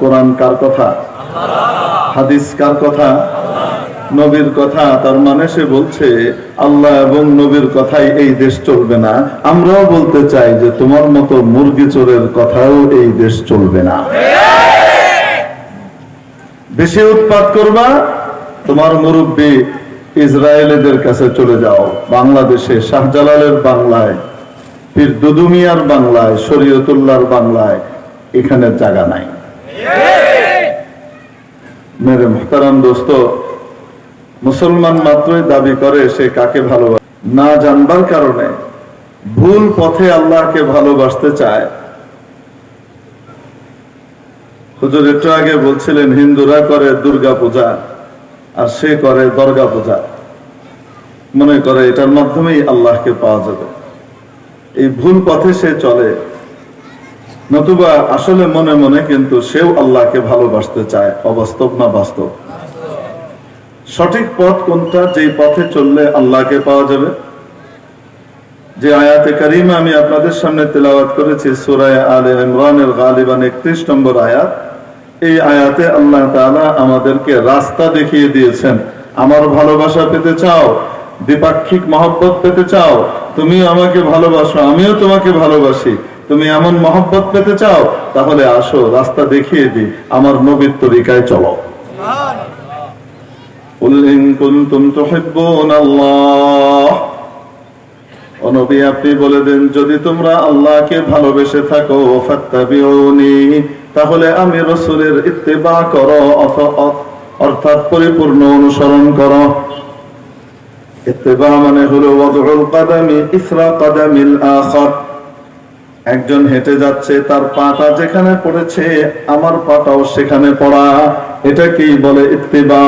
কোরআন কার কথা? হাদিস কার কথা? নবীর কথা, তার মানে সে বলছে, আল্লাহ এবং নবীর কথাই এই দেশ চলবে না। আমরাও বলতে চাই যে তোমার মতো মুরগি চোরের কথাও এই দেশ চলবে না। বেশি উৎপাত করবা, তোমার মুরব্বী ইসরায়েলিদের কাছে চলে যাও। বাংলাদেশে শাহজালালের বাংলায়, পীর দুদুমিয়ার বাংলায়, শরীয়তুল্লাহর বাংলায় এখানে জায়গা নাই। মেরে মোহতারাম দোস্ত, মুসলমান মাত্রই দাবি করে সে কাকে ভালোবাসে। না জানবার কারণে ভুল পথে আল্লাহকে ভালোবাসতে চায়। হুজুর একটু আগে বলছিলেন, হিন্দুরা করে দুর্গা পূজা আর সে করে দর্গা পূজা। মনে করে এটার মাধ্যমেই আল্লাহকে পাওয়া যাবে। এই ভুল পথে সে চলে। নতুবা আসলে মনে মনে কিন্তু সেও আল্লাহকে ভালোবাসতে চায়, অবাস্তব না বাস্তব? সঠিক পথ কোনটা? যেই পথে চললে আল্লাহকে পাওয়া যাবে? যে আয়াতে কারিমা আমি আপনাদের সামনে তেলাওয়াত করেছি সুরায় আলে ইমরানের গালিবান একত্রিশ নম্বর আয়াত। এই আয়াতে আল্লাহ তাআলা আমাদেরকে রাস্তা দেখিয়ে দিয়েছেন। আমার ভালোবাসা পেতে চাও, দ্বিপাক্ষিক মহব্বত পেতে চাও তুমি আমাকে ভালোবাসো, আমিও তোমাকে ভালোবাসি। তুমি এমন মহব্বত পেতে চাও, তাহলে আসো, রাস্তা দেখিয়ে দি আমার নবীর তরিকায় চলো। আপনি বলে দেন, যদি তোমরা আল্লাহকে ভালোবেসে থাকো তাহলে আমি রসুলের ইত্তেবা করো অর্থাৎ পরিপূর্ণ অনুসরণ করো। ইত্তেবা মানে হলো ইসরা কাদামিল আখার। একজন হেঁটে যাচ্ছে, তার পাটা যেখানে পড়েছে, আমার পাটাও সেখানে পড়া। এটাকেই বলে ইত্তেবা?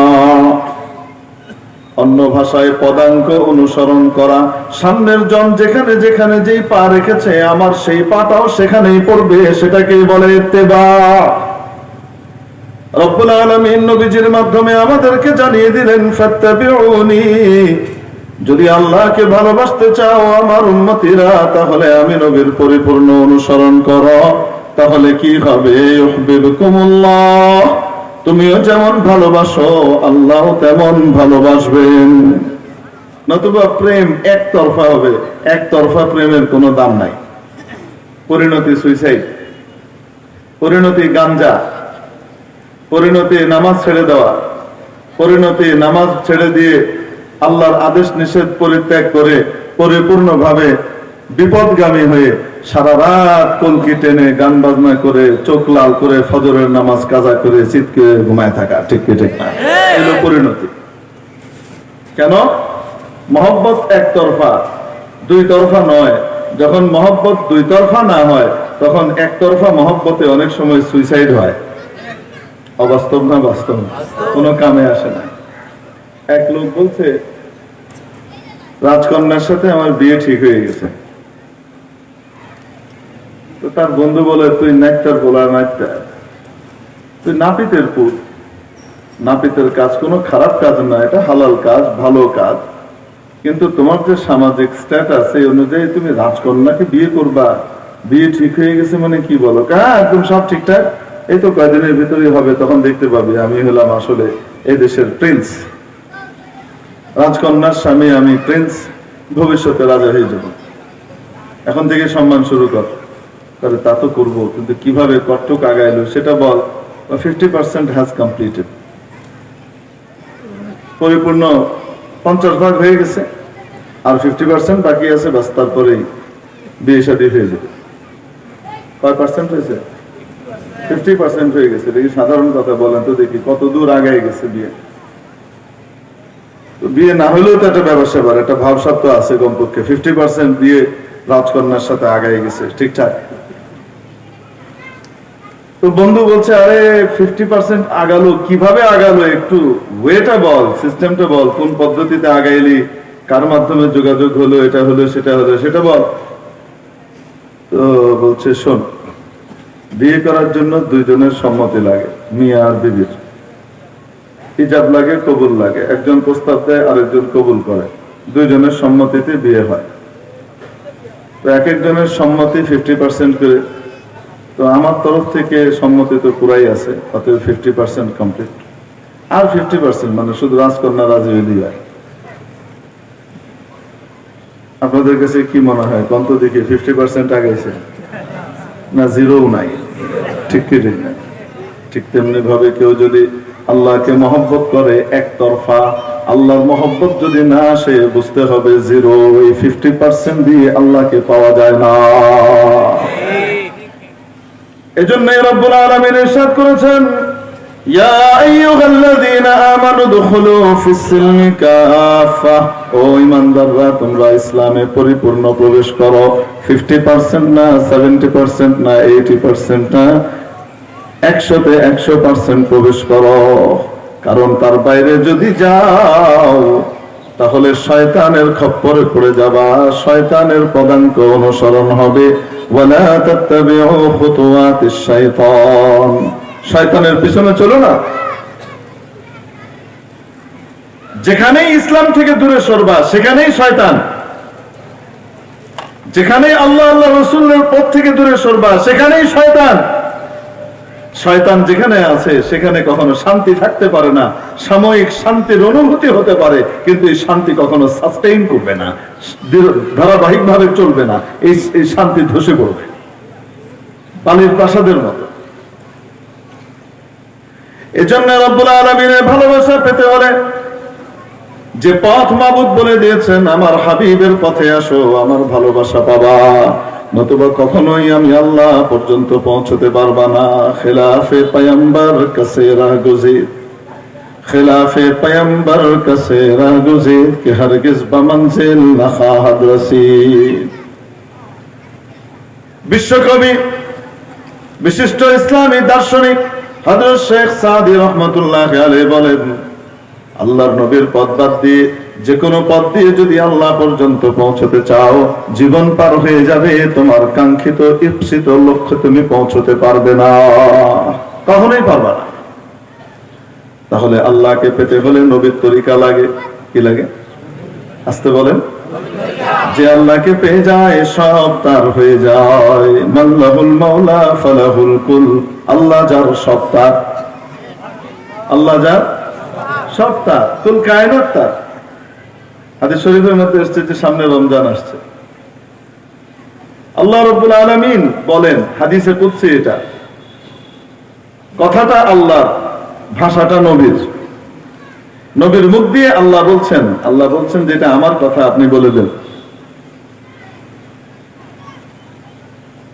অন্য ভাষায় পদাঙ্ক অনুসরণ করা। সামনের জন যেখানে যেখানে যেই পা রেখেছে, আমার সেই পাটাও সেখানেই পড়বে সেটাকেই বলে ইত্তেবা। রব্বুল আলামিন নবীজির মাধ্যমে আমাদেরকে জানিয়ে দিলেন, ফাত্তাবিউনি। যদি আল্লাহকে ভালোবাসতে চাও আমার উন্মতিরা তাহলে আমি নবীর পরিপূর্ণ অনুসরণ করো। তাহলে কি হবে? তুমিও যেমন ভালোবাসো আল্লাহ তেমন ভালোবাসবেন। নতুবা প্রেম একতরফা হবে। একতরফা প্রেমের কোনো দাম নাই। পরিণতি সুইসাইড পরিণতি গাঞ্জা, পরিণতি নামাজ ছেড়ে দেওয়া, পরিণতি নামাজ ছেড়ে দিয়ে আল্লাহর আদেশ নিষেধ পরিত্যাগ করে পরিপূর্ণভাবে বিপদগামী হয়ে সারা রাত কলকি টেনে গান বাজনা করে চোখ লাল করে ফজরের নামাজ কাজা করে চিৎকে ঘুমায় থাকা। ঠিক ঠিক না? এলো পরিণতি। কেন? মহব্বত একতরফা। দুই তরফা নয়। যখন মহব্বত দুই তরফা না হয় তখন একতরফা মহব্বতে অনেক সময় সুইসাইড হয়। অবাস্তব না বাস্তব? কোনো কামে আসে না। এক লোক বলছে রাজকন্যার সাথে আমার বিয়ে ঠিক হয়ে গেছে। তো তার বন্ধু বলে, তুই নেকটার বলা নাচটা তুই নাপিতের পুত। নাপিতের কাজ কোনো খারাপ কাজ না, এটা হালাল কাজ, ভালো কাজ। কিন্তু তোমার যে সামাজিক স্ট্যাটাস এই অনুযায়ী তুমি রাজকন্যাকে বিয়ে করবা। বিয়ে ঠিক হয়ে গেছে মানে কি বলো? হ্যাঁ একদম সব ঠিকঠাক। এই তো কয়দিনের ভিতরেই হবে, তখন দেখতে পাবি। আমি হলাম আসলে এই দেশের প্রিন্স রাজকন্যার স্বামী আমি প্রিন্স, ভবিষ্যতে রাজা হয়ে যাব। এখন থেকে সম্মান শুরু কর। তাহলে তা তো করব, কিন্তু কীভাবে কটটুক আগাইলো সেটা বল ফিফটি পার্সেন্ট হ্যাজ কমপ্লিটেড পরিপূর্ণ পঞ্চাশ ভাগ হয়ে গেছে, আর ফিফটি পার্সেন্ট বাকি আছে, বাস তারপরেই বিয়ে শাদী হয়ে যাবে। কয় পার্সেন্ট হয়েছে? ফিফটি পার্সেন্ট হয়ে গেছে, দেখি সাধারণ কথা বলেন তো দেখি কত দূর আগায় গেছে বিয়ে। বিয়ে না হলেও তো একটা ব্যবসা ব্যাপার একটা ভাবসাব তো আছে কমপক্ষে। ফিফটি পার্সেন্ট বিয়ে রাজকন্যার সাথে আগায় গেছে, ঠিকঠাক। তো বন্ধু বলছে, আরে ফিফটি পার্সেন্ট আগালো, কীভাবে আগালো একটু ওয়েটা বল সিস্টেমটা বল, কোন পদ্ধতিতে আগাইলি, কার মাধ্যমে যোগাযোগ হলো, এটা হলো, সেটা হলো, সেটা বল। তো বলছে, শোন, বিয়ে করার জন্য দুইজনের সম্মতি লাগে, মিয়া আর বিবির। হিজাব লাগে, কবুল লাগে। একজন প্রস্তাব দেয়, আরেকজন কবুল করে। দুইজনের সম্মতিতে বিয়ে হয়। তো এক একজনের সম্মতি ফিফটি পার্সেন্ট করে। তো আমার তরফ থেকে সম্মতি তো পুরাই আছে, অতএব ফিফটি পার্সেন্ট কমপ্লিট আর ফিফটি পার্সেন্ট মানে শুধু রাজকন্যা রাজি হইলি হয়। আপনাদের কাছে কি মনে হয়? কন্ত দিকে ফিফটি পার্সেন্ট আগাইছে? না জিরো নাই। ঠিক কি ঠিক না ঠিক তেমনি ভাবে কেউ যদি আল্লাহকে মহব্বত করে একতরফা। আল্লাহর মহব্বত যদি না আসে, বুঝতে হবে জিরো এই ফিফটি পার্সেন্ট দিয়ে আল্লাহকে পাওয়া যায় না। এজন্য রব্বুল আলামিন ইরশাদ করেছেন পরিপূর্ণ প্রবেশ করো। 50% না 70% না 80% না একশোতে একশো পার্সেন্ট প্রবেশ করো। কারণ তার বাইরে যদি যাও, তাহলে শয়তানের খপ্পরে পড়ে যাবা। শয়তানের পদাঙ্ক অনুসরণ হবে। শয়তানের পিছনে চলো না। যেখানেই ইসলাম থেকে দূরে সরবা, সেখানেই শয়তান। যেখানেই আল্লাহ আল্লাহ রসুলের পথ থেকে দূরে সরবা, সেখানেই শয়তান। শয়তান যেখানে আছে, সেখানে কখনো শান্তি থাকতে পারে না। সাময়িক শান্তির অনুভূতি হতে পারে, কিন্তু এই শান্তি কখনো সাস্টেইন করবে না ধারাবাহিক ভাবে চলবে না, এই এই শান্তি ধসে পড়বে। পানির প্রাসাদের মতো। এজন্য রব্বুল আলমিনের ভালোবাসা পেতে হলে যে পথ মাবুদ বলে দিয়েছেন, আমার হাবিবের পথে আসো, আমার ভালোবাসা পাবা। নতুবা কখনোই আমি আল্লাহ পর্যন্ত পৌঁছতে পারবা না। খেলাফে পায়াম্বার কাছে রাগুজির খেলাফে পায়াম্বার কাছে রাগুজির কে হরগিজ বা মঞ্জিল না বিশ্বকবি, বিশিষ্ট ইসলামী দার্শনিক হযরত শেখ সাদি রহমতুল্লাহ আলাইহি বলেন, আল্লাহর নবীর পদ বাদ দিয়ে যে কোনো পথ দিয়ে যদি আল্লাহ পর্যন্ত পৌঁছতে চাও, জীবন পার হয়ে যাবে, তোমার কাঙ্ক্ষিত, ইপ্সিত লক্ষ্য তুমি পৌঁছতে পারবে না। কখনোই পারবে না। তাহলে আল্লাহকে পেতে হলে নবীর তরিকা লাগে। কি লাগে? আসতে বলেন। যে আল্লাহকে পেয়ে যায়, সব তার হয়ে যায়। মাল্লাহুল মাওলা ফালাহুল কুল। আল্লাহ যার সব তার। আল্লাহ যার সব তার। কুল কায়নাত তার। হাদিস শরীফের মধ্যে এসছে যে সামনে রমজান আসছে। আল্লাহ রব্বুল আলামিন বলেন, হাদিসে কুদসি এটা। কথাটা আল্লাহ ভাষাটা নবীর। নবীর মুখ দিয়ে আল্লাহ বলছেন আল্লাহ বলছেন যেটা আমার কথা, আপনি বলে দেন।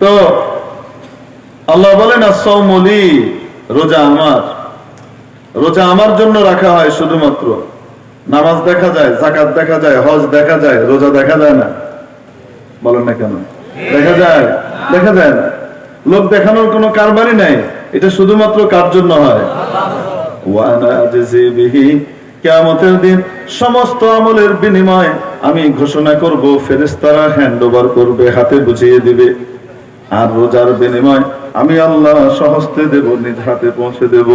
তো আল্লাহ বলেন আসৌমলি রোজা আমার। রোজা আমার জন্য রাখা হয় শুধুমাত্র। নামাজ দেখা যায় জাকাত দেখা যায়, হজ দেখা যায়, রোজা দেখা যায় না? বলেন না কেন? দেখা যায়? দেখা যায় না। লোক দেখানোর কোনো কারবারই নাই। এটা শুধুমাত্র কার জন্য হয়? দিন সমস্ত আমলের বিনিময় আমি ঘোষণা করব ফেরেস্তারা হ্যান্ড ওভার করবে, হাতে বুঝিয়ে দিবে। আর রোজার বিনিময় আমি আল্লাহ সহস্তে দেব, নিজ হাতে পৌঁছে দেব।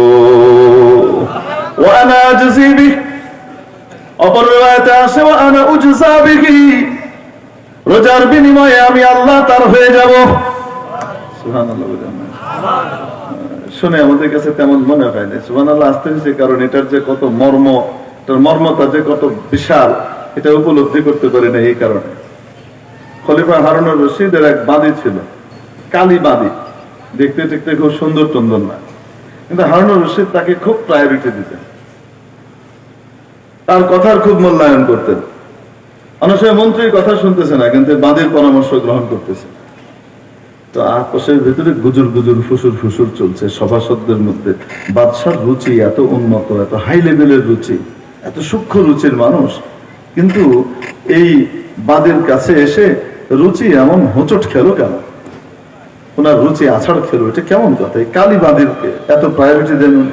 ওয়ানা বিহি অপর রিওয়ায়াতে আসে ওয়ানা উজজা বিহি। রোজার বিনিময়ে আমি আল্লাহ তার হয়ে যাব। শুনে আমাদের কাছে তেমন মনে হয় না সুবান আল্লাহ আসতে হয়েছে কারণ এটার যে কত মর্ম, এটার মর্মতা যে কত বিশাল, এটা উপলব্ধি করতে পারি না এই কারণে। খলিফা হারুনুর রশিদের এক বাদী ছিল, কালী বাঁধি দেখতে দেখতে খুব সুন্দর টন্দর না কিন্তু হারুনুর রশিদ তাকে খুব প্রায়োরিটি দিতেন। তার কথার খুব মূল্যায়ন করতেন। অনেক সময় মন্ত্রীর কথা শুনতেছে না, কিন্তু বাঁধের পরামর্শ গ্রহণ করতেছে। তো আপোষের ভিতরে গুজুর গুজুর ফুসুর ফুসুর চলছে, সভাসদদের মধ্যে বাদশার রুচি এত উন্নত এত হাই লেভেলের রুচি, এত সূক্ষ্ম রুচির মানুষ। কিন্তু এই বাদের কাছে এসে রুচি এমন হোঁচট খেলো কেন? ওনার রুচি আছাড় খেলো, এটা কেমন কথা? এই কালী বাদিরকে এত প্রায়োরিটি দেন উনি।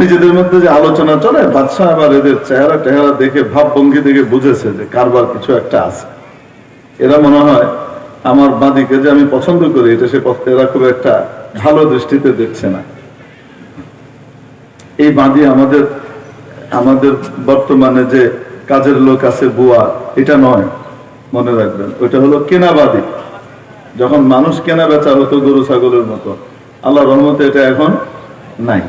নিজেদের মধ্যে যে আলোচনা চলে, বাদশাহ আবার এদের চেহারা টেহারা দেখে, ভাবভঙ্গি দেখে বুঝেছে যে কারবার কিছু একটা আছে। এরা মনে হয় আমার বাদিকে যে আমি পছন্দ করি, এটা সে এরা খুব একটা ভালো দৃষ্টিতে দেখছে না। এই বাঁধি আমাদের আমাদের বর্তমানে যে কাজের লোক আছে বুয়া, এটা নয়, মনে রাখবেন। ওইটা হলো কেনাবাদী যখন মানুষ কেনা বেচা হতো গরু, ছাগলের মতো আল্লাহ রহমতে এটা এখন নাই।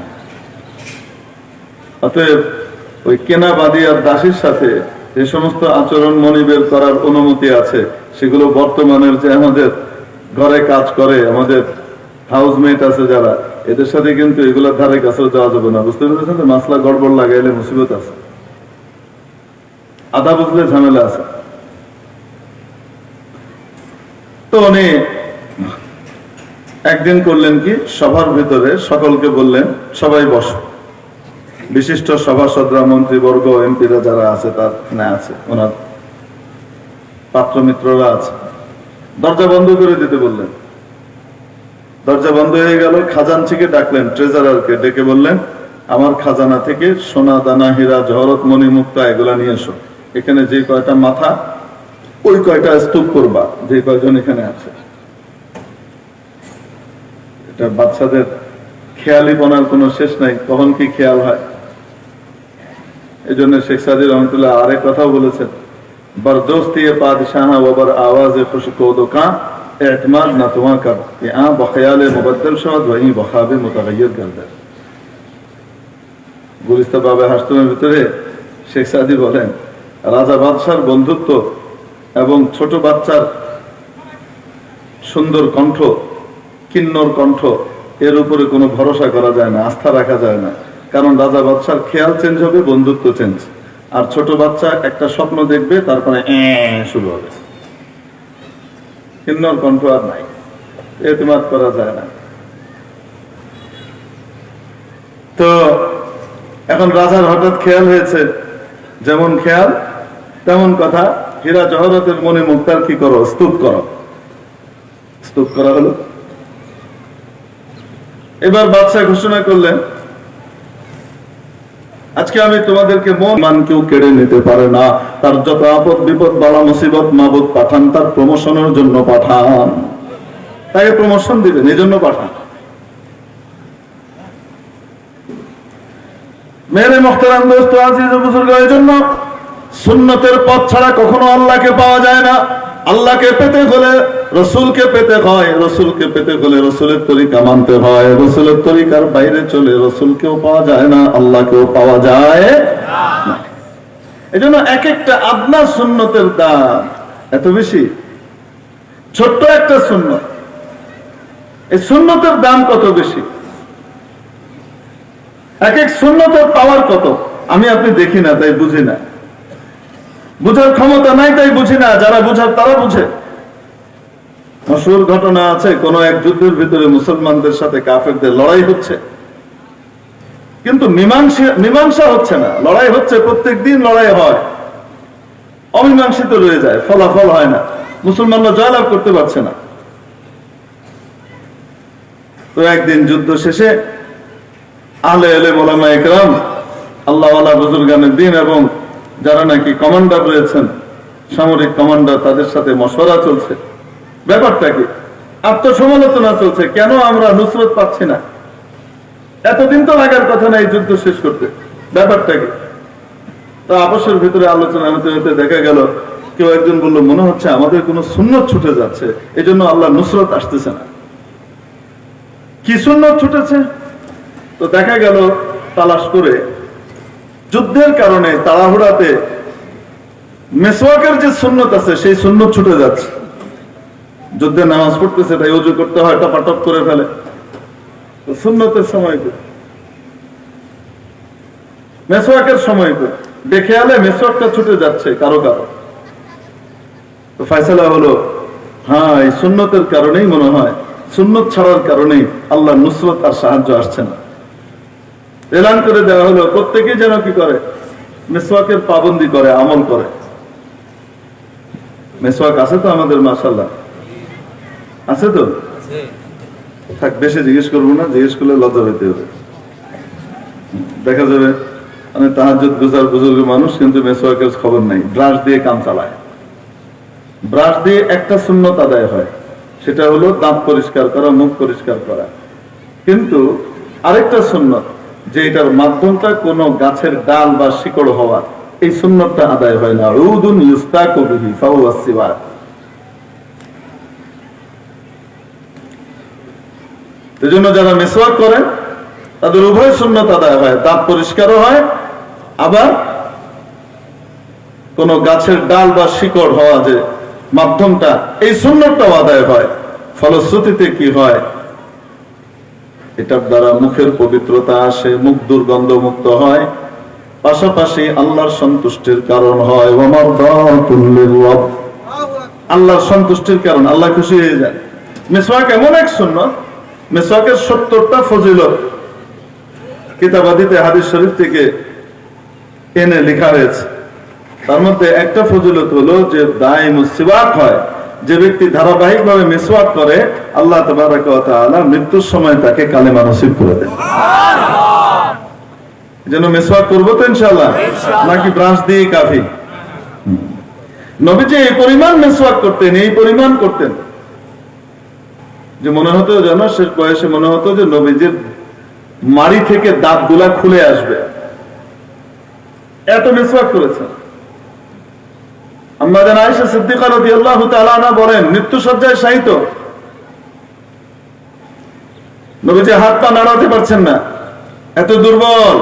অতএব ওই কেনা বাদী আর দাসীর সাথে যে সমস্ত আচরণ মনিবের করার অনুমতি আছে, সেগুলো বর্তমানের যে আমাদের ঘরে কাজ করে, আমাদের হাউসমেট আছে যারা, এদের সাথে কিন্তু এগুলোর ধারে কাছেও যাওয়া যাবে না। বুঝতে পেরেছেন মাসলা গড়বড় লাগাইলে মুসিবত আছে। আধা বুঝলে ঝামেলা আছে। তো উনি একদিন করলেন কি? সভার ভিতরে সকলকে বললেন, সবাই বসো। বিশিষ্ট সভাসদরা, মন্ত্রীবর্গ, এমপিরা যারা আছে, তার না আছে, ওনার পাত্র মিত্ররা আছে। দরজা বন্ধ করে দিতে বললেন। দরজা বন্ধ হয়ে গেল খাজান খাজানচিকে ডাকলেন, ট্রেজারারকে ডেকে বললেন, আমার খাজানা থেকে সোনা, দানা, হীরা, জহরত, মণি, মুক্তা, এগুলা নিয়ে এসো। এখানে যে কয়টা মাথা, ওই কয়টা স্তূপ করবা, যে কয়জন এখানে আছে। এটা বাচ্চাদের খেয়ালি বনার কোনো শেষ নাই, কখন কি খেয়াল হয়? এই জন্য শেখ সাজি রহমতুল্লাহ আরেক কথাও বলেছেন, বরদোস্তি ওবর খুশকো দোকান গুলিস্তা বাবা ভিতরে শেখ সাদি বলেন, রাজা বাদশার বন্ধুত্ব এবং ছোট বাচ্চার সুন্দর কণ্ঠ, কিন্নর কণ্ঠ, এর উপরে কোনো ভরসা করা যায় না, আস্থা রাখা যায় না। কারণ রাজা বাদশার খেয়াল চেঞ্জ হবে, বন্ধুত্ব চেঞ্জ আর ছোট বাচ্চা একটা স্বপ্ন দেখবে, তারপরে শুরু হবে। কিন্নর কণ্ঠ আর নাই। করা যায় না। তো, এখন রাজার হঠাৎ খেয়াল হয়েছে। যেমন খেয়াল, তেমন কথা। হীরা জহরতের মনে মুক্তার কি করো? স্তূপ করো। স্তূপ করা হলো। এবার বাদশাহ ঘোষণা করলেন আজকে আমি তোমাদেরকে মন মান কেউ কেড়ে নিতে পারে না। তার যত আপদ বিপদ, বালা মুসিবত, মাবুদ পাঠান, তার প্রমোশনের জন্য পাঠান। তাকে প্রমোশন দিবেন, এই জন্য পাঠান। মেরে মোখতারাম দোস্ত, আজিজ বুজুর্গ, এই জন্য সুন্নতের পথ ছাড়া কখনো আল্লাহকে পাওয়া যায় না। আল্লাহকে পেতে হলে রসুলকে পেতে হয়, রসুলকে পেতে হলে রসুলের তরিকা মানতে হয়, রসুলের তরিকার বাইরে চলে রসুলকেও পাওয়া যায় না, আল্লাহকেও পাওয়া যায় এই জন্য এক একটা আদনা সুন্নতের দাম এত বেশি। ছোট্ট একটা সুন্নত। এই সুন্নতের দাম কত বেশি? এক এক সুন্নতের পাওয়ার কত? আমি আপনি দেখি না, তাই বুঝি না। বুঝার ক্ষমতা নাই, তাই বুঝি না। যারা বুঝার, তারা বুঝে। মশুর ঘটনা আছে, কোন এক যুদ্ধের ভিতরে মুসলমানদের সাথে কাফেরদের লড়াই হচ্ছে। কিন্তু মীমাংসা হচ্ছে না, লড়াই হচ্ছে প্রত্যেক দিন লড়াই হয়। অমীমাংসিত রয়ে যায়, ফলাফল হয় না, মুসলমানরা জয়লাভ করতে পারছে না। তো একদিন যুদ্ধ শেষে আলে এলে মোলামা একরাম আল্লাহ বুজুর্গানের দিন এবং যারা নাকি কমান্ডার রয়েছেন, সামরিক কমান্ডার তাদের সাথে মশওয়ারা চলছে। ব্যাপারটা কি? আত্মসমালোচনা চলছে, কেন আমরা নুসরত পাচ্ছি না? এতদিন তো লাগার কথা না এই যুদ্ধ শেষ করতে। ব্যাপারটা কি? তো আপসের ভিতরে আলোচনা হতে হতে দেখা গেল, কেউ একজন বলল, মনে হচ্ছে আমাদের কোনো সুন্নত ছুটে যাচ্ছে এই জন্য আল্লাহ নুসরত আসতেছে না। কি সুন্নত ছুটেছে? তো দেখা গেল, তালাশ করে যুদ্ধের কারণে তাড়াহুড়াতে মেসওয়াকের যে সুন্নত আছে, সেই সুন্নত ছুটে যাচ্ছে। যুদ্ধে নামাজ পড়তেছে, তাই উজু করতে হয়, টপাটপ করে ফেলে। সুন্নতের সময় কই? মেসওয়াকের সময়? দেখে আলে মেসওয়াকটা ছুটে যাচ্ছে কারও কারও। তো হলো হ্যাঁ এই সুন্নতের কারণেই মনে হয়, সুন্নত ছাড়ার কারণেই আল্লাহ নুসরত আর সাহায্য আসছে না। এলান করে দেওয়া হলো, প্রত্যেকেই যেন কি করে? মেসওয়াকের পাবন্দি করে, আমল করে। মেসওয়াক আছে তো আমাদের মাসাল্লাহ আছে তো? থাক বেশি জিজ্ঞেস করব না জিজ্ঞেস করলে লজ্জা হইতে হবে। দেখা যাবে মানে তাহাজুদ গুজার বুজুর্গ মানুষ কিন্তু মেসওয়াকের খবর নাই। ব্রাশ দিয়ে কাম চালায়। ব্রাশ দিয়ে একটা শূন্যত আদায় হয়। সেটা হলো দাঁত পরিষ্কার করা মুখ পরিষ্কার করা। কিন্তু আরেকটা সুন্নত যে এটার মাধ্যমটা কোনো গাছের ডাল বা শিকড় হওয়া এই সুন্নতটা আদায় হয় না। উদুন ইউস্তাকু বিহি ফাহুয়া সিওয়াক। এজন্য যারা মেসওয়াক করেন তাদের উভয় শূন্যতা আদায় হয়, দাঁত পরিষ্কারও হয়, আবার কোন গাছের ডাল বা শিকড় হওয়া যে মাধ্যমটা, এই সুন্নতটাও আদায় হয়। ফলশ্রুতিতে কি হয়? এটার দ্বারা মুখের পবিত্রতা আসে, মুখ দুর্গন্ধ মুক্ত হয়, পাশাপাশি আল্লাহর সন্তুষ্টির কারণ হয়। আল্লাহর সন্তুষ্টির কারণ, আল্লাহ খুশি হয়ে যায়। মেসওয়াক এমন এক সুন্নত মেসওয়াকের সত্তরটা ফজিলত কিতাবাদিতে হাদিস শরীফ থেকে এনে লেখা হয়েছে। তার মধ্যে একটা ফজিলত হলো যে দায় মুসিবাক হয়। যে ব্যক্তি ধারাবাহিক ভাবে মেসওয়াক করে, আল্লাহ তাআলা মৃত্যুর সময় তাকে কালেমা নসিব করে দেন। যেন মেসওয়াক করব তো ইনশাআল্লাহ, নাকি ব্রাঞ্চ দিয়ে কাফি? নবীজি এই পরিমাণ মেসওয়াক করতেন, এই পরিমাণ করতেন। যে মনে হতো যেন শেষ বয়সে মনে হতো যে নবীজির মাড়ি থেকে দাঁতগুলা খুলে আসবে। এত মেসওয়াক করেছেন তাআলা আনহা বলেন শায়িত। নবীজি হাত পা নাড়াতে পারছেন না। এত দুর্বল।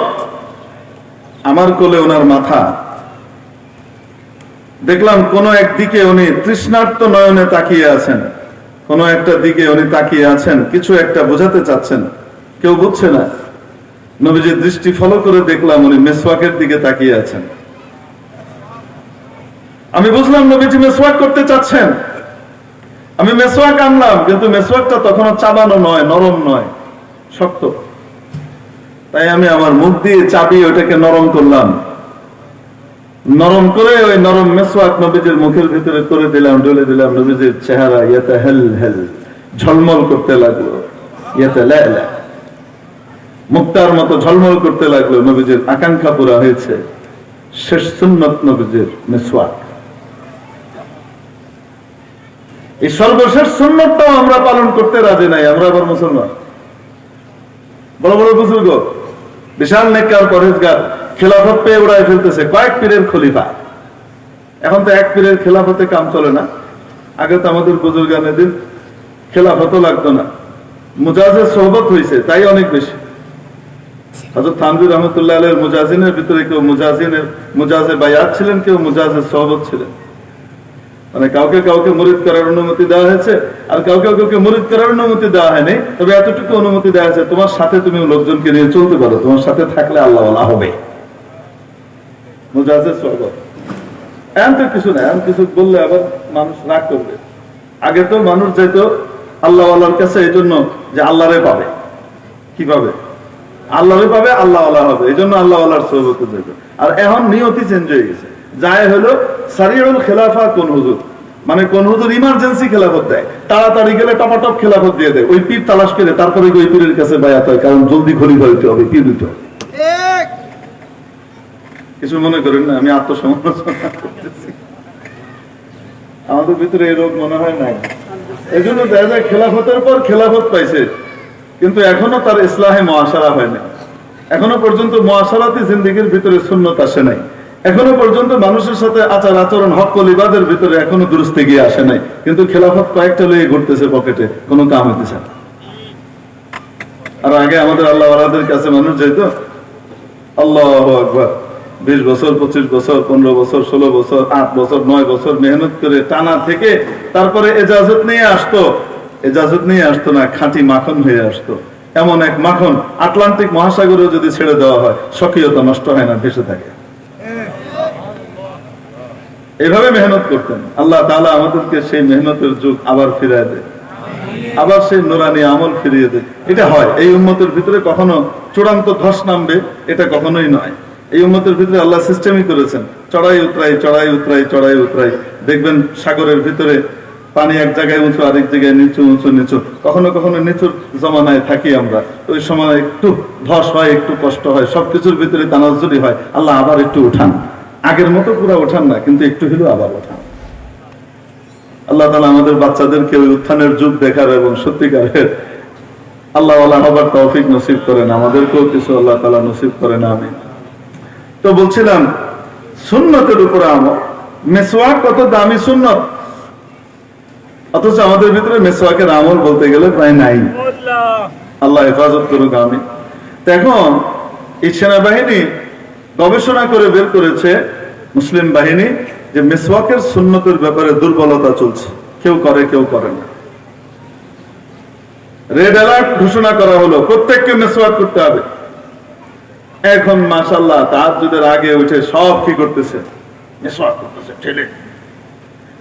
আমার কোলে ওনার মাথা। দেখলাম কোন একদিকে উনি তৃষ্ণার্ত নয়নে তাকিয়ে আছেন। কোন একটা দিকে উনি তাকিয়ে আছেন, কিছু একটা বোঝাতে চাচ্ছেন। কেউ বুঝছে না। নবীজির দৃষ্টি ফলো করে দেখলাম উনি মেসওয়াকের দিকে তাকিয়ে আছেন। আমি বুঝলাম নবীজি মেসওয়াক করতে চাচ্ছেন। আমি মেসওয়াক আনলাম, কিন্তু মেসওয়াকটা তখনও চাবানো নয়, নরম নয়, শক্ত। তাই আমি আমার মুখ দিয়ে চাবি ওটাকে নরম করলাম। নরম করে ওই নরম মেসওয়াক নবীজির মুখের ভিতরে করে দিলাম ডলে দিলাম, নবীজির চেহারা ইয়াতে হেল হেল ঝলমল করতে লাগল ইয়াতে মুক্তার মতো ঝলমল করতে লাগল, নবীজির আকাঙ্ক্ষা পুরা হয়েছে। শেষ সুন্নত নবীজির মেসওয়াক। এই সর্বশেষ সুন্নতটাও আমরা পালন করতে রাজি নাই, আমরা আবার মুসলমান। বড় বড় বুজুর্গ, বিশাল নেককার পরেজগার খেলাফত পেয়ে উড়াই ফেলতেছে। কয়েক পীরের খলিফা। এখন তো এক পীরের খেলাফতে কাম চলে না। আগে তো আমাদের বুজুর্গানেদের খেলাফতও লাগতো না। মুজাজের সোহবত হয়েছে তাই অনেক বেশি। থানবির রহমতুল্লাহ আলের মুজাজিনের ভিতরে কেউ মুজাজিনের মুজাজে বায়াত ছিলেন, কেউ মুজাজের সোহবত ছিলেন। মানে কাউকে কাউকে মরিদ করার অনুমতি দেওয়া হয়েছে, আর কাউকে কাউকে মরিদ করার অনুমতি দেওয়া হয়নি। তবে এতটুকু অনুমতি দেওয়া হয়েছে, তোমার সাথে তুমি লোকজনকে নিয়ে চলতে পারো, তোমার সাথে থাকলে আল্লাহ হবে। মুজাজের স্বর্গত। এমন তো কিছু না, এমন কিছু বললে আবার মানুষ রাগ করবে। আগে তো মানুষ যেত আল্লাহ আল্লাহর কাছে এই জন্য যে আল্লাহরে পাবে। কি পাবে আল্লাহরে পাবে আল্লাহ আল্লাহ হবে। এই জন্য আল্লাহ আল্লাহর সহবতে যেত। আর এখন নিয়তি চেঞ্জ হয়ে গেছে। যায় হলো সারিউল খেলাফা কোন হুজুর? মানে কোন হুজুর ইমার্জেন্সি খেলাফত দেয়। তাড়াতাড়ি গেলে টপাটপ খেলাফত দিয়ে দেয়। ওই পীর তালাশ করে তারপরে ওই পীরের কাছে বায়াত হয়, কারণ জলদি খলিফা হইতে হবে, পীর দিতে হবে। কিছু মনে করেন না, আমি আত্মসমালোচনা আমাদের ভিতরে এই রোগ মনে হয় নাই। এই জন্য দেখা যায় খেলাফতের পর খেলাফত পাইছে, কিন্তু এখনও তার মহাসারা এখনও পর্যন্ত মহাসারাতি জিন্দিগির ভিতরে শূন্যত আসে নাই। এখনও পর্যন্ত মানুষের সাথে আচার আচরণ, হক লিবাদের ভিতরে এখনও দুরুস্তে গিয়ে আসে নাই। কিন্তু খেলাফত কয়েকটা লয়ে ঘুরতেছে পকেটে, কোনো কাম হইতেছে না। আর আগে আমাদের আল্লাহ কাছে মানুষ যেত আল্লাহ আকবর। বিশ বছর, পঁচিশ বছর, পনেরো বছর, ষোলো বছর, আট বছর, নয় বছর মেহনত করে টানা থেকে তারপরে এজাজত নিয়ে আসতো। এজাজত নিয়ে আসতো না, খাঁটি মাখন হয়ে আসতো। এমন এক মাখন আটলান্টিক মহাসাগরে যদি ছেড়ে দেওয়া হয়, স্বকীয়তা নষ্ট হয় না, ভেসে থাকে। এভাবে মেহনত করতেন। আল্লাহ তাআলা আমাদেরকে সেই মেহনতের যুগ আবার ফিরায় দেয়। আবার সেই নোরানি আমল ফিরিয়ে দেয়। এটা হয়। এই উন্মতের ভিতরে কখনো চূড়ান্ত ধস নামবে, এটা কখনোই নয়। এই উম্মতের ভিতরে আল্লাহ সিস্টেমই করেছেন চড়াই, উতরাই চড়াই উতরাই চড়াই, উতরাই। দেখবেন সাগরের ভিতরে পানি এক জায়গায় উঁচু, আরেক জায়গায় নিচু, উঁচু, নিচু। কখনো কখনো নিচুর জমানায় থাকি আমরা। ওই সময় একটু ধস হয়, একটু কষ্ট হয়, সবকিছুর ভিতরে তানাজুরি হয়। আল্লাহ আবার একটু উঠান। আগের মতো পুরো ওঠান না, কিন্তু একটু হলেও আবার ওঠান আল্লাহ তালা আমাদের বাচ্চাদেরকে ওই উত্থানের যুগ দেখার এবং সত্যিকারের আল্লাহ আল্লাহ হবার তৌফিক নসিব করেন। আমাদেরকেও কিছু আল্লাহ তালা নসিব করেন আমি তো বলছিলাম, সুন্নতের উপরে আমল। মেসোয়াক কত দামি সুন্নত? অথচ আমাদের ভিতরে মেসোয়াকের আমল বলতে গেলে প্রায় নাই। আল্লাহ হেফাজত করুক আমি এখন এই সেনাবাহিনী গবেষণা করে বের করেছে মুসলিম বাহিনী যে মেসওয়াকের সুন্নতের ব্যাপারে দুর্বলতা চলছে। কেউ করে কেউ করে না। রেড অ্যালার্ট ঘোষণা করা হলো, প্রত্যেককে মেসওয়াক করতে হবে। এখন মাসাল্লাহ তাহাজুদের আগে উঠে সব কি করতেছে?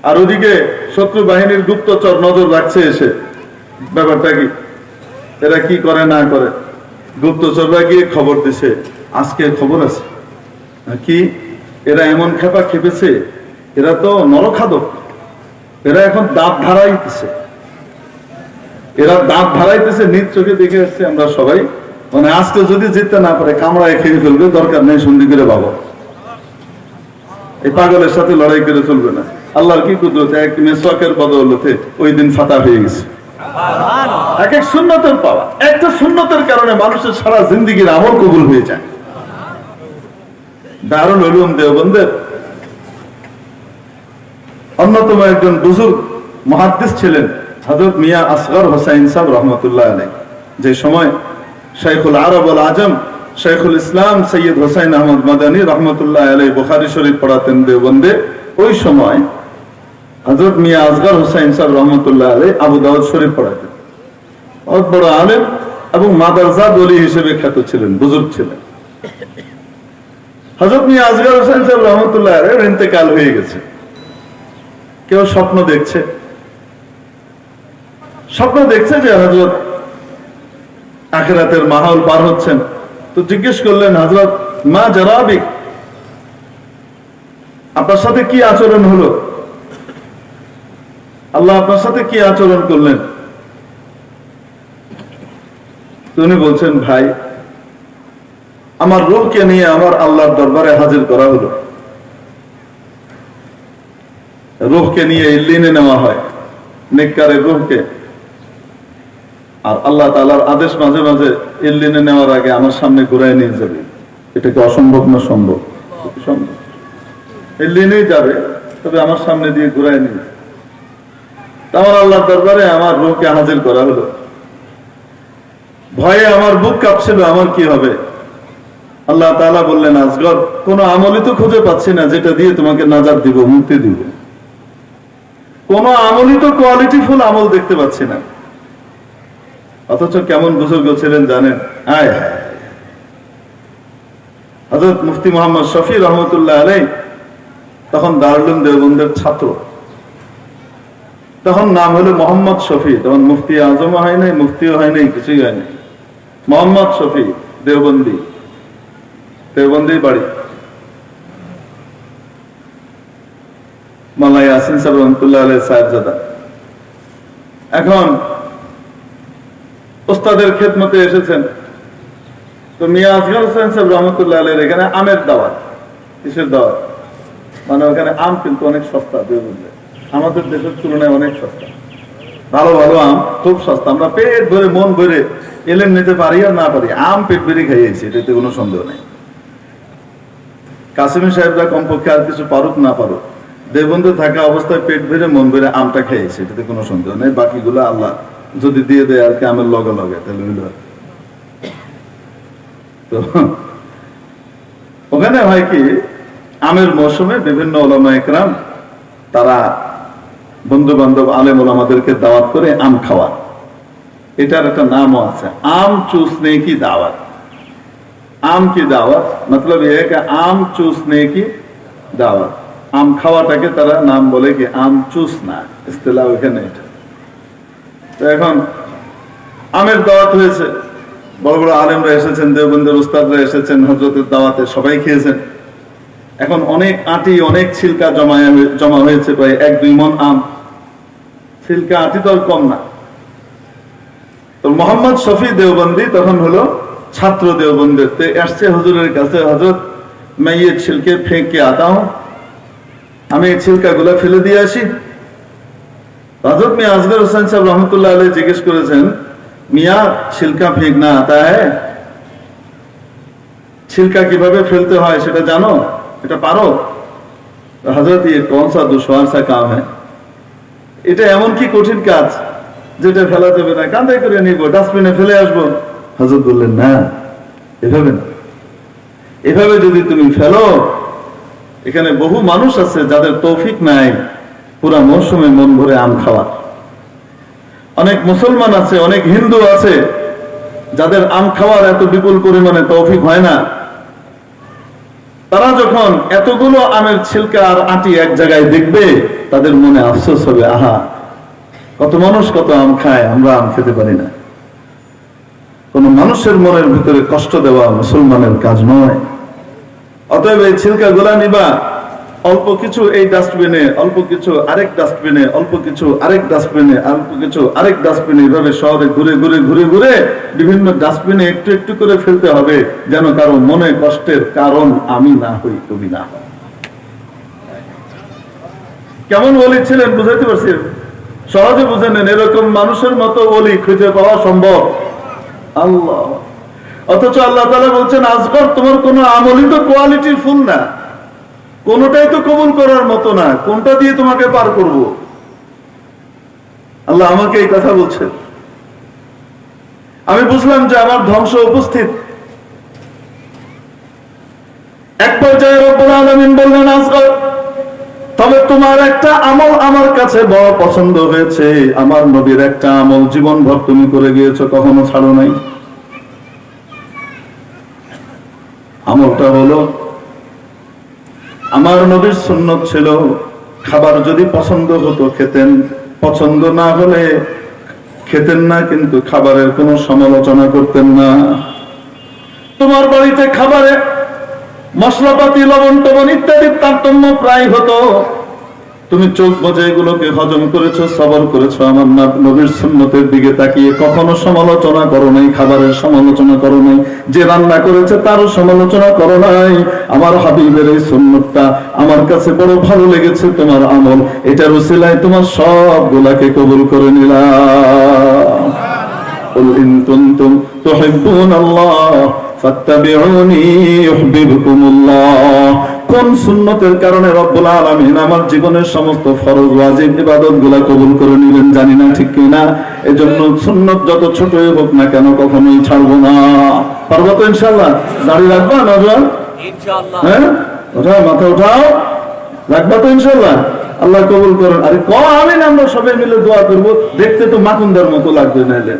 আর ওদিকে শত্রু বাহিনীর গুপ্তচর নজর রাখছে এসে। ব্যাপারটা কি? এরা কি করে, না করে? গুপ্তচররা গিয়ে খবর দিছে, আজকে খবর আছে। কি এরা এমন খেপা খেপেছে? এরা তো নরখাদক। এরা এখন দাঁত ধারাইতেছে। এরা দাঁত ধারাইতেছে, নিজ চোখে দেখে আসছে আমরা সবাই মানে আজকে যদি জিততে না পারে কামড়ায় খেয়ে ফেলবে দরকার নেই সন্ধি করে বাবা এই পাগলের সাথে লড়াই করে চলবে না। আল্লাহর কি কুদরত? এক মেসওয়াকের বদৌলতে ওই দিন ফাতা হয়ে গেছে। এক এক সুন্নতের পাওয়া। একটা সুন্নতের কারণে মানুষের সারা জিন্দিগির আমল কবুল হয়ে যায়। দারুল দেওবন্দের। অন্যতম একজন বুজুর্গ মহাদ্দিস ছিলেন হজরত মিয়া আসগর হোসাইন সাহেব রহমতুল্লাহ আলাই যে সময় শাইখুল আরব আল আজম, শাইখুল ইসলাম সৈয়দ হোসাইন আহমদ মাদানী রহমতুল্লাহ আলাই বুখারি শরীফ পড়াতেন দেওবন্দে। ওই সময় হজরত মিয়া আসগর হোসাইন সাহেব রহমতুল্লাহ আলাই আবু দাউদ শরীফ পড়াতেন। বহুত বড় আলেম এবং মাদারজাদ অলি হিসেবে খ্যাত ছিলেন, বুজুর্গ ছিলেন। হজরত মিয়া আজগর হোসেন সাহেব রহমতুল্লাহ আলাইহির ইন্তেকাল হয়ে গেছে। কেউ স্বপ্ন দেখছে? স্বপ্ন দেখছে যে হজরত আখেরাতের মাহল পার হচ্ছেন। তো জিজ্ঞেস করলেন হজরত মা জরাবিক, আপনার সাথে কি আচরণ হলো? আল্লাহ আপনার সাথে কি আচরণ করলেন? উনি বলছেন, ভাই, আমার রূহকে নিয়ে আমার আল্লাহর দরবারে হাজির করা হলো। রুহকে নিয়ে ইল্লিনে নেওয়া হয়, নেককারের রুহকে আর আল্লাহ তালার আদেশ মাঝে মাঝে ইল্লিনে নেওয়ার আগে আমার সামনে ঘুরাই নিয়ে যাবে। এটা কি অসম্ভব না সম্ভব? সম্ভব। যাবে, তবে আমার সামনে দিয়ে ঘুরাই নিয়ে আমার আল্লাহর দরবারে আমার হাজির করা হলো। ভয়ে আমার বুক কাঁপছিল, আমার কি হবে? আল্লাহ তাআলা বললেন, আজগর, কোন আমলই তো খুঁজে পাচ্ছি না, যেটা দিয়ে তোমাকে নাজার দিব, মুক্তি দিব। কোন আমলই তো কোয়ালিটি ফুল আমল দেখতে পাচ্ছি না। অথচ কেমন বুজুর্গ ছিলেন জানেন? আয়। হজরত মুফতি মোহাম্মদ শফি রহমতুল্লাহ আলাই তখন দারুল দেওবন্দের ছাত্র। তখন নাম হলো মোহাম্মদ শফি। তখন মুফতি আজম হয় নাই, মুফতিও হয় নাই, কিছুই হয় নাই। মোহাম্মদ শফি, দেওবন্দি। দেওবন্দি বাড়ি। মালাই আসিন সাহেব রহমতুল্লাহ আলাই সাহেবজাদা। এখন ওস্তাদের খেদমতে এসেছেন। তো মিয়া আসগর হোসেন সাহেব রহমতুল্লাহ আলের এখানে আমের দাওয়াত, কিসের দাওয়াত? মানে ওখানে আম কিন্তু অনেক সস্তা দেওবন্দে আমাদের দেশের তুলনায় অনেক সস্তা। ভালো ভালো আম, খুব সস্তা। আমরা পেট ভরে, মন ভরে এলেন নিতে পারি আর না পারি, আম পেট ভরে খাইয়েছি, এটাতে কোনো সন্দেহ নেই। কাসিমি সাহেবরা কমপক্ষে আর কিছু পারুক না পারুক দেবন্ধে থাকা অবস্থায় পেট ভরে, মন ভরে আমটা খেয়েছে, এটাতে কোনো সন্দেহ নেই, বাকিগুলো আল্লাহ যদি দিয়ে দেয় আর কি, আমের লগে লগে, তাহলে হইল তো, ওখানে হয় কি, আমের মৌসুমে বিভিন্ন ওলামা একরাম, তারা বন্ধু বান্ধব আলেম ওলামাদেরকে দাওয়াত করে আম খাওয়া। এটার একটা নামও আছে, আম চুসনে কি দাওয়াত। আম কি দাওয়াত? মতলব এ আম চুসনে কি দাওয়াত। আম খাওয়াটাকে তারা নাম বলে কি, আম চুস না ইস্তেলা ওখানে এটা। তো এখন আমের দাওয়াত হয়েছে। বড় বড় আলেমরা এসেছেন দেবন্দের উস্তাদরা এসেছেন হজরতের দাওয়াতে সবাই খেয়েছেন। এখন অনেক আটি, অনেক ছিলকা জমা জমা হয়েছে প্রায় এক দুই মন আম। ছিলকা আটি তো কম না। তো মোহাম্মদ শফি দেওবন্দি তখন হলো ছাত্র দেওবন্দের। তো আসছে হজুরের কাছে হজরত মাইয়ের ছিলকে ফেঁকে আতাও আমি এই ছিলকাগুলো ফেলে দিয়ে আসি। হজরত মিয়া আজগর হোসেন সাহেব রহমতুল্লাহ আলহ জিজ্ঞেস করেছেন, মিয়া, ছিলকা ফেঁকনা আতা হ্যাঁ? ছিলকা কীভাবে ফেলতে হয় সেটা জানো? এটা পারো? হজরত ইয়ে কন সা দুশোয়ার সা কাম হ্যাঁ এটা এমন কি কঠিন কাজ যেটা ফেলা যাবে না? কাঁধে করে নিব, ডাস্টবিনে ফেলে আসব। হজরত বললেন, না, এভাবে না। এভাবে যদি তুমি ফেলো, এখানে বহু মানুষ আছে যাদের তৌফিক নাই। পুরা মৌসুমে মন ভরে আম খাওয়ার অনেক মুসলমান আছে, অনেক হিন্দু আছে, যাদের আম খাওয়ার এত বিপুল পরিমাণে তৌফিক হয় না। তারা যখন এতগুলো আমের ছিলকা আর আটি এক জায়গায় দেখবে, তাদের মনে আফসোস হবে, আহা, কত মানুষ কত আম খায়, আমরা আম খেতে পারি না। কোন মানুষের মনের ভিতরে কষ্ট দেওয়া মুসলমানের কাজ নয়। অতএব এই ছিলকা গোলা নিবা। অল্প কিছু এই ডাস্টবিনে অল্প কিছু আরেক ডাস্টবিনে অল্প কিছু আরেক ডাস্টবিনে অল্প কিছু আরেক ডাস্টবিনে এইভাবে শহরে ঘুরে ঘুরে ঘুরে ঘুরে বিভিন্ন ডাস্টবিনে একটু একটু করে ফেলতে হবে যেন কারও মনে কষ্টের কারণ আমি না হই, তুমি না হও। কেমন ওলি ছিলেন বুঝাইতে পারছি? সহজে বুঝে নেন, এরকম মানুষের মতো ওলি খুঁজে পাওয়া সম্ভব। আল্লাহ। অথচ আল্লাহ তালা বলছেন, আজগর, তোমার কোনো আমলই তো কোয়ালিটির ফুল না। কোনটাই তো কবুল করার মতো না। কোনটা দিয়ে তোমাকে পার করব? আল্লাহ আমাকে এই কথা বলছেন। আমি বুঝলাম যে আমার ধ্বংস উপস্থিত। এক পর্যায়ে রব্বুল আলামিন বললেন, আজগর, তবে তোমার একটা আমল আমার কাছে বড় পছন্দ হয়েছে। আমার নবীর একটা আমল জীবন ভর তুমি করে গিয়েছো, কখনো ছাড়ো নাই। আমলটা হলো আমার নবীর সুন্নত ছিল, খাবার যদি পছন্দ হতো খেতেন। পছন্দ না হলে খেতেন না, কিন্তু খাবারের কোনো সমালোচনা করতেন না। তোমার বাড়িতে খাবারে মশলাপাতি, লবণ, টবণ ইত্যাদির তারতম্য প্রায় হতো। তুমি চোখ বজে এগুলোকে হজম করেছো সবর করেছো আমার না- নবীর সুন্নতের দিকে তাকিয়ে কখনো সমালোচনা করো নাই খাবারের সমালোচনা করো নাই যে রান্না করেছে তারও সমালোচনা করো নাই আমার হাবিবের এই সুন্নতটা আমার কাছে বড় ভালো লেগেছে তোমার আমল এটার উসিলায় তোমার সব গুলাকে কবুল করে নিলাম قل إن كنتم تحبون الله ফাত্তাবিউনি ইউহিব্বুকুমুল্লাহ। কোন সুন্নতের কারণে রব্বুল আলমিন আমার জীবনের সমস্ত ফরজ ওয়াজিব ইবাদতগুলা কবুল করে নিলেন জানি না ঠিক কিনা? এই জন্য সুন্নত যত ছোট হোক না কেন কখনোই ছাড়ব না। পারব তো ইনশাল্লাহ দাঁড়িয়ে রাখব নজর হ্যাঁ? ওঠাও মাথা উঠাও। রাখবা তো ইনশাআল্লাহ? আল্লাহ কবুল করেন। আরে ক আমরা সবাই মিলে দোয়া করব। দেখতে তো মাকুন্দার মতো লাগবে নাহলে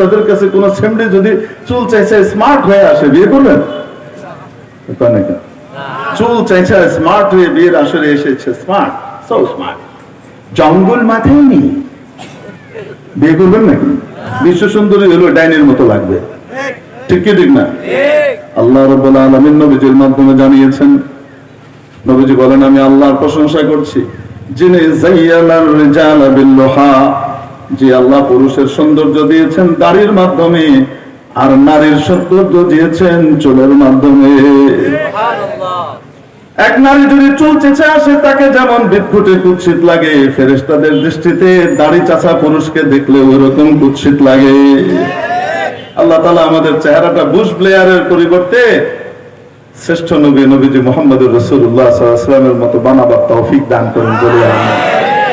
তাদের কাছে কোন যদি চুল চাইছে স্মার্ট হয়ে আসে, বিয়ে করবেন? চুল চাইছে স্মার্ট হয়ে বিয়ের এসেছে স্মার্ট সো স্মার্ট জঙ্গল মাথায় নেই। বিয়ে করবেন নাকি? বিশ্ব সুন্দরী হলো ডাইনের মতো লাগবে। ঠিক কি ঠিক না? আল্লাহ রাব্বুল আলামিন নবীজির মাধ্যমে জানিয়েছেন, নবীজি বলেন, আমি আল্লাহর প্রশংসা করছি। যিনি জাইয়ানার রিজাল যে আল্লাহ পুরুষের সৌন্দর্য দিয়েছেন দাড়ির মাধ্যমে আর নারীর সৌন্দর্য দিয়েছেন চুলের মাধ্যমে। এক নারী যদি চুল চেঁচে আসে তাকে যেমন বিদ্যুটে কুৎসিত লাগে ফেরেশতাদের দৃষ্টিতে দাড়ি চাচা পুরুষকে দেখলে ওরকম কুৎসিত লাগে। আল্লাহ তালা আমাদের চেহারাটা বুশ প্লেয়ারের পরিবর্তে শ্রেষ্ঠ নবী নবীজি মোহাম্মদ রসুল্লাহ সাল্লামের মতো বানাবার তৌফিক দান করেন বলে